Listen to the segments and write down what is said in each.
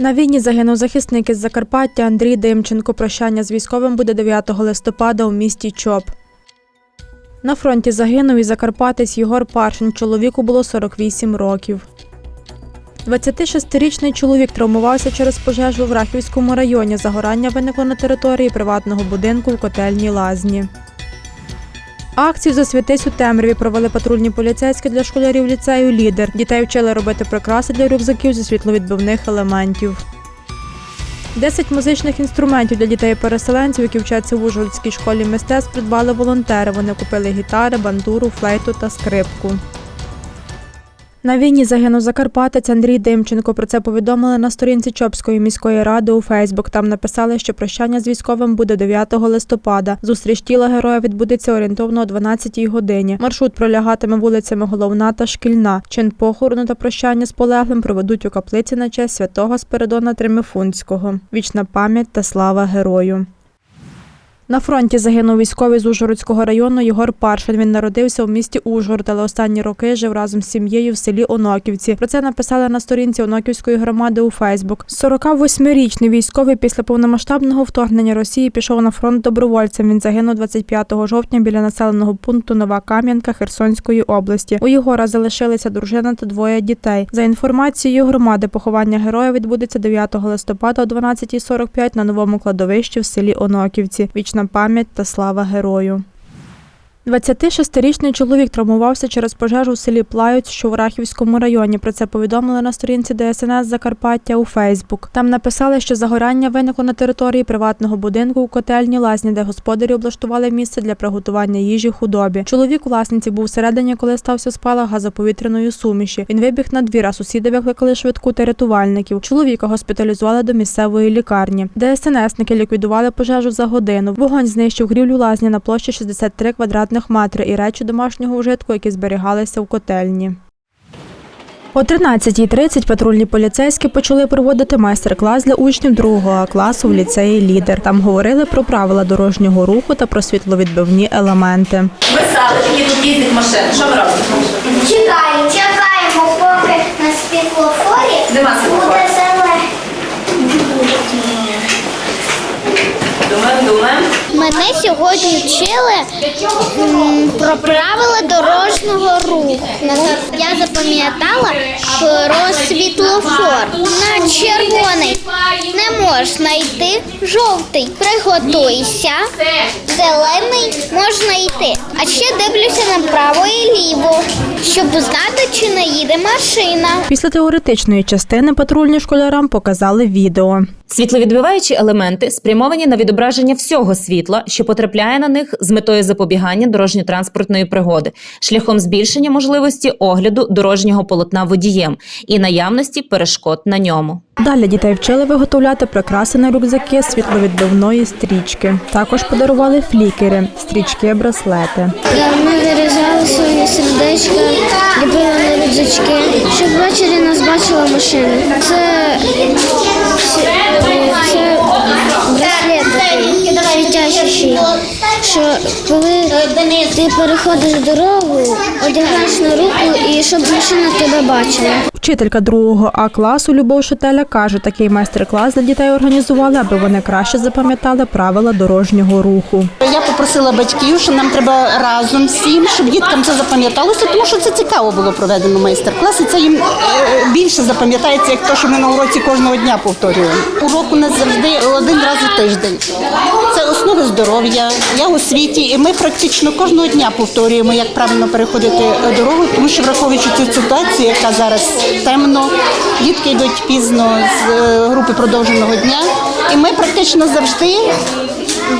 На війні загинув захисник із Закарпаття Андрій Димченко. Прощання з військовим буде 9 листопада у місті Чоп. На фронті загинув і закарпатець Єгор Паршин. Чоловіку було 48 років. 26-річний чоловік травмувався через пожежу в Рахівському районі. Загорання виникло на території приватного будинку в котельній лазні. Акцію «Засвітись у темряві провели патрульні поліцейські для школярів ліцею Лідер. Дітей вчили робити прикраси для рюкзаків зі світловідбивних елементів. 10 музичних інструментів для дітей-переселенців, які вчаться в Ужгородській школі мистецтв, придбали волонтери. Вони купили гітари, бандуру, флейту та скрипку. На війні загинув закарпатець Андрій Димченко. Про це повідомили на сторінці Чопської міської ради у Фейсбук. Там написали, що прощання з військовим буде 9 листопада. Зустріч тіла героя відбудеться орієнтовно о 12-й годині. Маршрут пролягатиме вулицями Головна та Шкільна. Чин похорону та прощання з полеглим проведуть у каплиці на честь святого Спиридона Тримифунського. Вічна пам'ять та слава герою. На фронті загинув військовий з Ужгородського району Єгор Паршин. Він народився у місті Ужгород, але останні роки жив разом з сім'єю в селі Оноківці. Про це написали на сторінці Оноківської громади у Фейсбук. 48-річний військовий після повномасштабного вторгнення Росії пішов на фронт добровольцем. Він загинув 25 жовтня біля населеного пункту Нова Кам'янка Херсонської області. У Єгора залишилися дружина та двоє дітей. За інформацією громади, поховання героя відбудеться 9 листопада о 12.45 на новому кладовищі в селі Оноківці. Вічна пам'ять та слава герою. 26-річний чоловік травмувався через пожежу у селі Плаюць, що в Рахівському районі. Про це повідомили на сторінці ДСНС Закарпаття у Фейсбук. Там написали, що загорання виникло на території приватного будинку у котельні Лазні, де господарі облаштували місце для приготування їжі худобі. Чоловік у власниці був всередині, коли стався спалах газоповітряної суміші. Він вибіг на двір, а сусіди викликали швидку та рятувальників. Чоловіка госпіталізували до місцевої лікарні. ДСНСники ліквідували пожежу за годину. Вогонь знищив грівлю лазні на площі 63 квадратних метри і речі домашнього ужитку, які зберігалися в котельні. О 13.30 патрульні поліцейські почали проводити майстер-клас для учнів другого класу в ліцеї Лідер. Там говорили про правила дорожнього руху та про світловідбивні елементи. Писали, які тут їздять машини. Що ми робимо? Чекаємо, чекаємо, поки на світлофорі Нема. Мене сьогодні вчили про правила дорожнього руху. Я запам'ятала про світлофор. На червоний не можна йти, жовтий приготуйся, зелений можна йти. А ще дивлюся направо і ліво, щоб знати, чи не їде машина. Після теоретичної частини патрульні школярам показали відео. Світловідбиваючі елементи спрямовані на відображення всього світла, що потрапляє на них з метою запобігання дорожньо-транспортної пригоди, шляхом збільшення можливості огляду дорожнього полотна водієм і наявності перешкод на ньому. Далі дітей вчили виготовляти прикраси на рюкзаки з світловідбивної стрічки. Також подарували флікери, стрічки, браслети. Ми вирізали свої сердечка, ліпили на рюкзачки, щоб ввечері нас бачила машина. Це, це що коли ти переходиш дорогу, одягаєш на руку і щоб машина тебе бачила. Вчителька другого А класу Любов Шетеля каже, такий майстер-клас для дітей організували, аби вони краще запам'ятали правила дорожнього руху. Я попросила батьків, що нам треба разом всім, щоб діткам це запам'яталося, тому що це цікаво було проведено майстер-клас, і це їм е, більше запам'ятається, як те, що ми на уроці кожного дня повторюємо. Урок у нас завжди один раз у тиждень. Це основи здоров'я. Я у світі, і ми практично кожного дня повторюємо, як правильно переходити дорогу, тому що враховуючи цю ситуацію, яка зараз темно, дітки йдуть пізно з е, групи продовженого дня, і ми практично завжди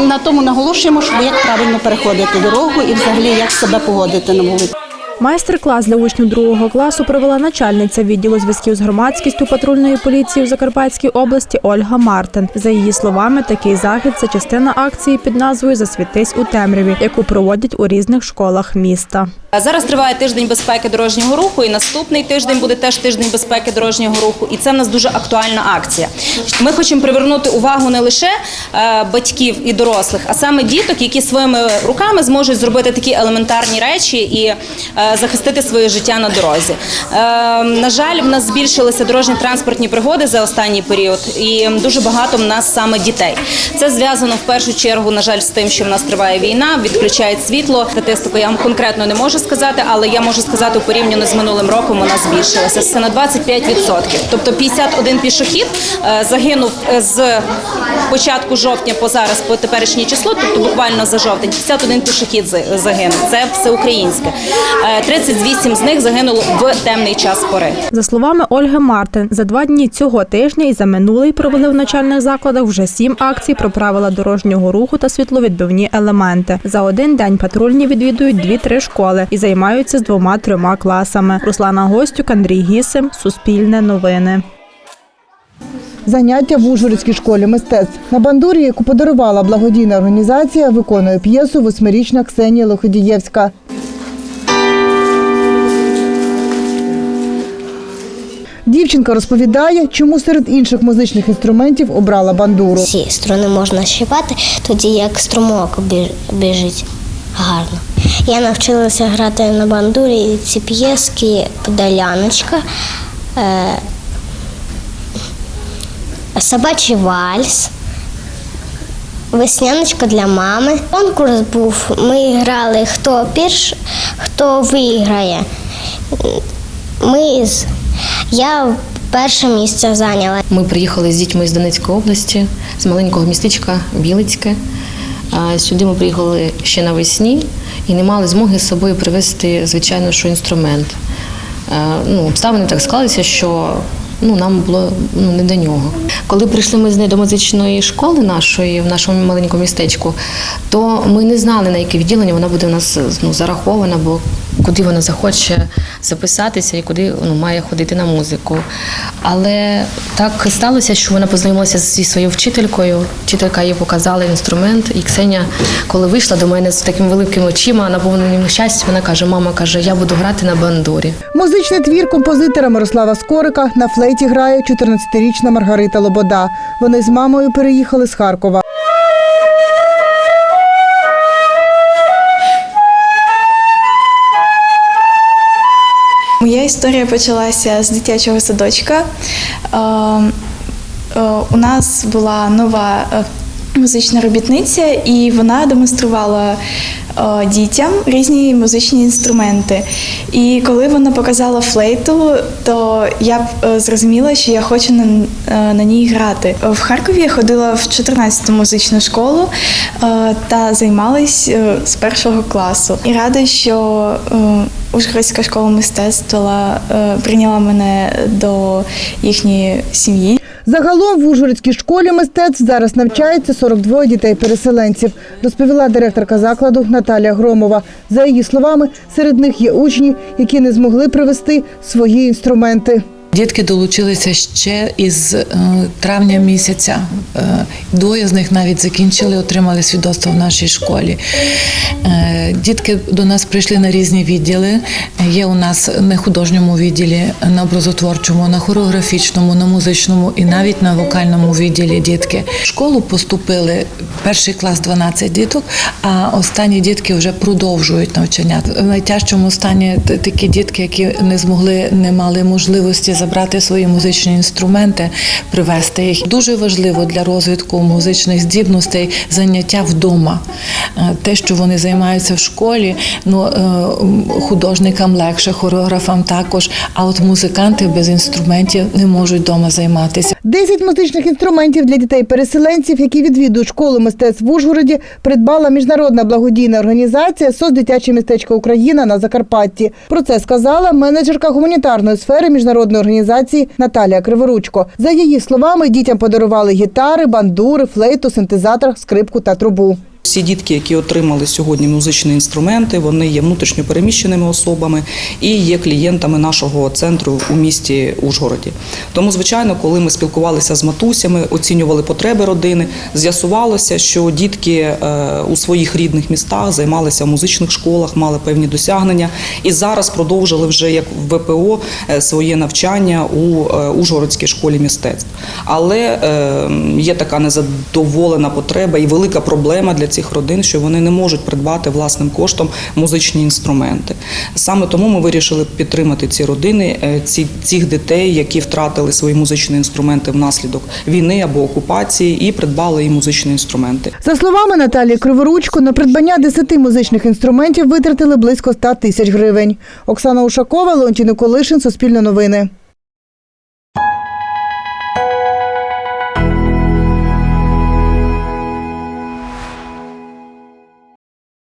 на тому наголошуємо, що як правильно переходити дорогу і взагалі як себе поводити на вулиці. Майстер-клас для учнів другого класу провела начальниця відділу зв'язків з громадськістю патрульної поліції в Закарпатській області Ольга Мартин. За її словами, такий захід це частина акції під назвою Засвітись у темряві, яку проводять у різних школах міста. Зараз триває тиждень безпеки дорожнього руху, і наступний тиждень буде теж тиждень безпеки дорожнього руху. І це в нас дуже актуальна акція. Ми хочемо привернути увагу не лише е, батьків і дорослих, а саме діток, які своїми руками зможуть зробити такі елементарні речі і е, захистити своє життя на дорозі. Е, на жаль, в нас збільшилися дорожні транспортні пригоди за останній період, і дуже багато в нас саме дітей. Це зв'язано в першу чергу, на жаль, з тим, що в нас триває війна, відключають світло. Статистику я вам конкретно не можу сказати, але я можу сказати, порівняно з минулим роком вона збільшилася. Це на 25%. Тобто 51 пішохід е, загинув е, з початку жовтня по зараз, по теперішнє число, тобто буквально за жовтень, 51 пішохід за- загинув. Це всеукраїнське. Е, 38 з них загинуло в темний час пори. За словами Ольги Мартин, за два дні цього тижня і за минулий провели в навчальних закладах вже сім акцій про правила дорожнього руху та світловідбивні елементи. За один день патрульні відвідують дві-три школи і займаються з двома-трьома класами. Руслана Гостюк, Андрій Гісим, Суспільне новини. Заняття в Ужгородській школі мистецтв. На бандурі, яку подарувала благодійна організація, виконує п'єсу восьмирічна Ксенія Лоходієвська. Дівчинка розповідає, чому серед інших музичних інструментів обрала бандуру. Всі струни можна щипати, тоді як струмок біжить гарно. Я навчилася грати на бандурі ці п'єски Подоляночка, е, собачий вальс, весняночка для мами. Конкурс був. Ми грали хто перш, хто виграє. Ми з я перше місце зайняла. Ми приїхали з дітьми з Донецької області, з маленького містечка Білицьке. Сюди ми приїхали ще навесні і не мали змоги з собою привезти, звичайно, що інструмент. Ну, обставини так склалися, що ну, нам було ну, не до нього. Коли прийшли ми з нею до музичної школи нашої в нашому маленькому містечку, то ми не знали, на яке відділення вона буде у нас ну, зарахована, бо куди вона захоче записатися і куди ну, має ходити на музику. Але так сталося, що вона познайомилася зі своєю вчителькою. Вчителька їй показала інструмент, і Ксеня, коли вийшла до мене з такими великими очима, наповненими щастя, вона каже: Мама каже, я буду грати на бандурі. Музичний твір композитора Мирослава Скорика на флейті грає 14-річна Маргарита Лобода. Вони з мамою переїхали з Харкова. Моя історія почалася з дитячого садочка. Е, е, У нас була нова е, музична робітниця, і вона демонструвала дітям різні музичні інструменти. І коли вона показала флейту, то я зрозуміла, що я хочу на, на ній грати. В Харкові я ходила в 14-ту музичну школу та займалась з першого класу. І рада, що Ужгородська школа мистецтва е, прийняла мене до їхньої сім'ї. Загалом в Ужгородській школі мистецтв зараз навчається 42 дітей-переселенців, розповіла директорка закладу Наталія Громова. За її словами, серед них є учні, які не змогли привезти свої інструменти. Дітки долучилися ще із е, травня місяця. Е, Двоє з них навіть закінчили, отримали свідоцтво в нашій школі. Е, Дітки до нас прийшли на різні відділи. Є у нас на художньому відділі, на образотворчому, на хореографічному, на музичному і навіть на вокальному відділі дітки. В школу поступили перший клас 12 діток, а останні дітки вже продовжують навчання. В найтяжчому стані такі дітки, які не змогли, не мали можливості забрати свої музичні інструменти, привезти їх. Дуже важливо для розвитку музичних здібностей заняття вдома. Е, Те, що вони займаються в школі, ну е, художникам легше, хореографам також. А от музиканти без інструментів не можуть вдома займатися. 10 музичних інструментів для дітей-переселенців, які відвідують школу мистецтв в Ужгороді, придбала міжнародна благодійна організація «СОС Дитяче містечко Україна на Закарпатті. Про це сказала менеджерка гуманітарної сфери міжнародної Наталія Криворучко. За її словами, дітям подарували гітари, бандури, флейту, синтезатор, скрипку та трубу. Всі дітки, які отримали сьогодні музичні інструменти, вони є внутрішньо переміщеними особами і є клієнтами нашого центру у місті Ужгороді. Тому, звичайно, коли ми спілкувалися з матусями, оцінювали потреби родини, з'ясувалося, що дітки е, у своїх рідних містах займалися в музичних школах, мали певні досягнення і зараз продовжили вже як ВПО е, своє навчання у е, Ужгородській школі мистецтв. Але є така незадоволена потреба і велика проблема для цих родин, що вони не можуть придбати власним коштом музичні інструменти. Саме тому ми вирішили підтримати ці родини, е, ці, цих дітей, які втратили свої музичні інструменти внаслідок війни або окупації, і придбали їм музичні інструменти. За словами Наталії Криворучко, на придбання 10 музичних інструментів витратили близько 100 тисяч гривень. Оксана Ушакова, Леонтій Николишин, Суспільне новини.